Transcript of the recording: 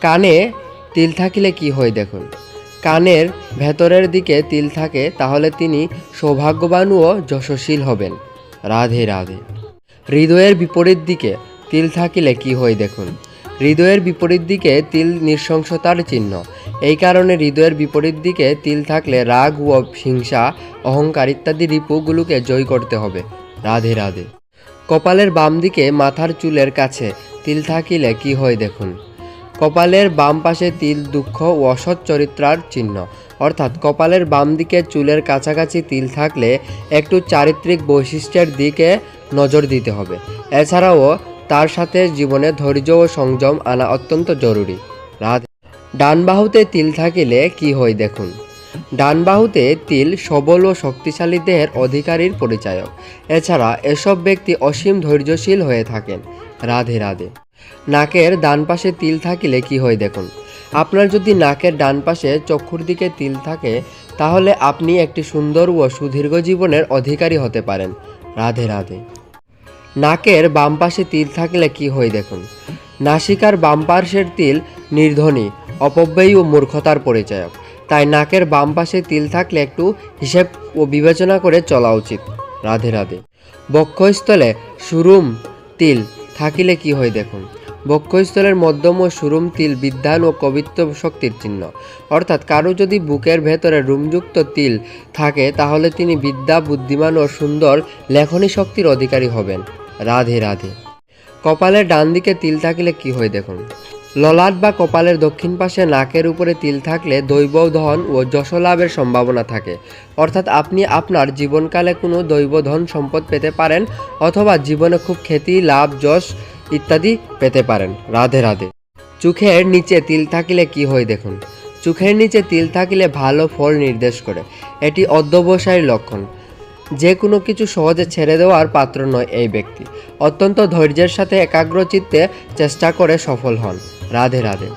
কানে তিল থাকিলে কি হয় দেখুন। কানের ভেতরের দিকে তিল থাকে, তাহলে তিনি সৌভাগ্যবান ও যশস্বীল হবেন। রাধে রাধে। হৃদয়ের বিপরীত দিকে তিল থাকিলে কি হয় দেখুন। হৃদয়ের বিপরীত দিকে তিল নৃশংসতার চিহ্ন। এই কারণে হৃদয়ের বিপরীত দিকে তিল থাকলে রাগ ও হিংসা, অহংকার ইত্যাদি রিপুগুলোকে জয় করতে হবে। রাধে রাধে। কপালের বাম দিকে মাথার চুলের কাছে তিল থাকিলে কি হয় দেখুন। কপালের বাম পাশে তিল দুঃখ ও অসৎ চরিত্রার চিহ্ন। অর্থাৎ কপালের বাম দিকে চুলের কাছাকাছি তিল থাকলে একটু চারিত্রিক বৈশিষ্ট্যের দিকে নজর দিতে হবে। এছাড়াও তার সাথে জীবনে ধৈর্য ও সংযম আনা অত্যন্ত জরুরি। রাধে। ডান বাহুতে তিল থাকিলে কি হয় দেখুন। ডান বাহুতে তিল সবল ও শক্তিশালী দেহের অধিকারীর পরিচায়ক। এছাড়া এসব ব্যক্তি অসীম ধৈর্যশীল হয়ে থাকেন। রাধে রাধে। নাকের ডান পাশে তিল থাকিলে কি হয় দেখুন। আপনার যদি নাকের ডান পাশে চক্ষুর দিকে তিল থাকে, তাহলে আপনি একটি সুন্দর ও সুদীর্ঘ জীবনের অধিকারী হতে পারেন। রাধে রাধে। নাকের বাম পাশে তিল থাকলে কি হয় দেখুন। নাসিকার বাম পার্শ্বের তিল নির্ধনী, অপব্যয়ী ও মূর্খতার পরিচয়ক। তাই নাকের বাম পাশে তিল থাকলে একটু হিসেব ও বিবেচনা করে চলা উচিত। রাধে রাধে। বক্ষস্থলে সুরুম তিল থাকিলে কি হয় দেখুন। বক্ষস্থলের মধ্যম ও সুরুম তিল বিদ্যান ও কবিত্ব শক্তির চিহ্ন। অর্থাৎ কারও যদি বুকের ভেতরে রুমযুক্ত তিল থাকে, তাহলে তিনি বিদ্যা, বুদ্ধিমান ও সুন্দর লেখনী শক্তির অধিকারী হবেন। রাধে রাধে। কপালের ডান দিকে তিল থাকিলে কি হয় দেখুন। ললাট বা কপালের দক্ষিণ পাশে নাকের উপরে তিল থাকলে দৈব ধন ও যশ লাভের সম্ভাবনা থাকে। অর্থাৎ আপনি আপনার জীবনকালে কোনো দৈব ধন সম্পদ পেতে পারেন অথবা জীবনে খুব খ্যাতি, লাভ, যশ ইত্যাদি পেতে পারেন। রাধে রাধে। চোখের নিচে তিল থাকলে কি হয় দেখুন। চোখের নিচে তিল থাকলে ভালো ফল নির্দেশ করে। এটি অধ্যবসায়ের লক্ষণ। যে কোনো কিছু সহজে ছেড়ে দেওয়ার পাত্র নয় এই ব্যক্তি। অত্যন্ত ধৈর্যের সাথে একাগ্র চিত্তে চেষ্টা করে সফল হন। রাধে রাধে